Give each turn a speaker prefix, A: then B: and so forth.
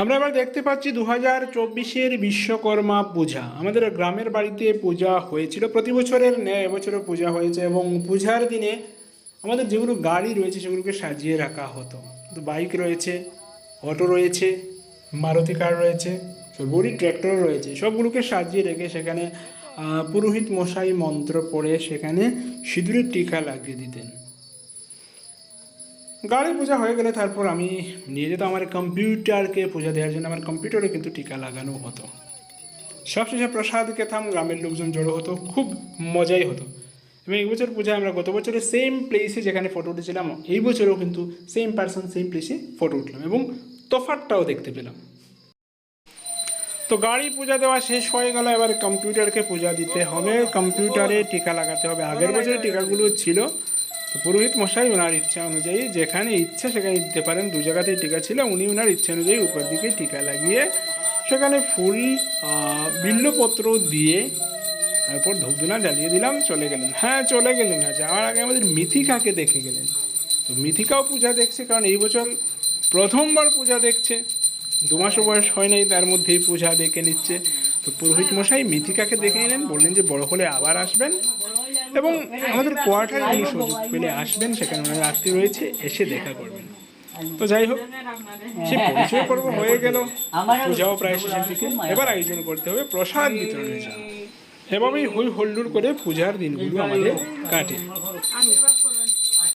A: আমরা এবার দেখতে পাচ্ছি দু হাজার চব্বিশের বিশ্বকর্মা পূজা। আমাদের গ্রামের বাড়িতে পূজা হয়েছিল। প্রতি বছরের ন্যায় এবছরও পূজা হয়েছে এবং পূজার দিনে আমাদের যেগুলো গাড়ি রয়েছে, সেগুলোকে সাজিয়ে রাখা হতো। তো বাইক রয়েছে, অটো রয়েছে, মারুতি কার রয়েছে, সর্বোপরি ট্র্যাক্টরও রয়েছে। সবগুলোকে সাজিয়ে রেখে সেখানে পুরোহিত মশাই মন্ত্র পড়ে সেখানে সিঁদুরের টিকা লাগিয়ে দিতেন। গাড়ি পূজা হয়ে গেলে তারপর আমি নিয়ে যেতাম আমার কম্পিউটারকে পূজা দেওয়ার জন্য। আমার কম্পিউটারে কিন্তু টিকা লাগানো হতো। সবশেষে প্রসাদ খেতাম, গ্রামের লোকজন জড়ো হতো, খুব মজাই হতো। এবং এই বছর পূজায় আমরা গত বছরের সেম প্লেসে যেখানে ফটো উঠেছিলাম, এই বছরেও কিন্তু সেম পার্সন সেম প্লেসে ফটো উঠলাম এবং তফাতটাও দেখতে পেলাম। তো গাড়ি পূজা দেওয়া শেষ হয়ে গেল, এবার কম্পিউটারকে পূজা দিতে হবে। কম্পিউটারে টিকা লাগাতে হবে। আগের বছরের টিকাগুলো ছিল পুরোহিত মশাই ওনার ইচ্ছা অনুযায়ী যেখানে ইচ্ছা সেখানে দিতে পারেন। দু জায়গাতেই টিকা ছিল, উনি ওনার ইচ্ছা অনুযায়ী উপর দিকে টিকা লাগিয়ে সেখানে ফুল বিল্লপত্র দিয়ে তারপর ধূপধুনা জ্বালিয়ে দিলাম, চলে গেলেন। হ্যাঁ চলে গেলেন। না যাওয়ার আগে আমাদের মিথিকাকে দেখে গেলেন। তো মিথিকাও পূজা দেখছে, কারণ এই বছর প্রথমবার পূজা দেখছে। দু মাসও বয়স হয় নাই, তার মধ্যেই পূজা দেখে নিচ্ছে। তো পুরোহিত মশাই মিথিকাকে দেখে নিলেন, বললেন যে বড় হলে আবার আসবেন। এবং আমাদের কোয়ার্টার যিনি সুযোগ পেলে আসবেন সেখানে ওনার আত্মীয় রয়েছে এসে দেখা করবেন। তো যাই হোক সে পরিচয় পর্ব হয়ে গেল। পূজাও প্রায় শেষের দিকে। এবার আয়োজন করতে হবে প্রসাদ বিতরণের জন্য। এভাবেই হই হল্লুর করে পূজার দিনগুলো আমাদের কাটে।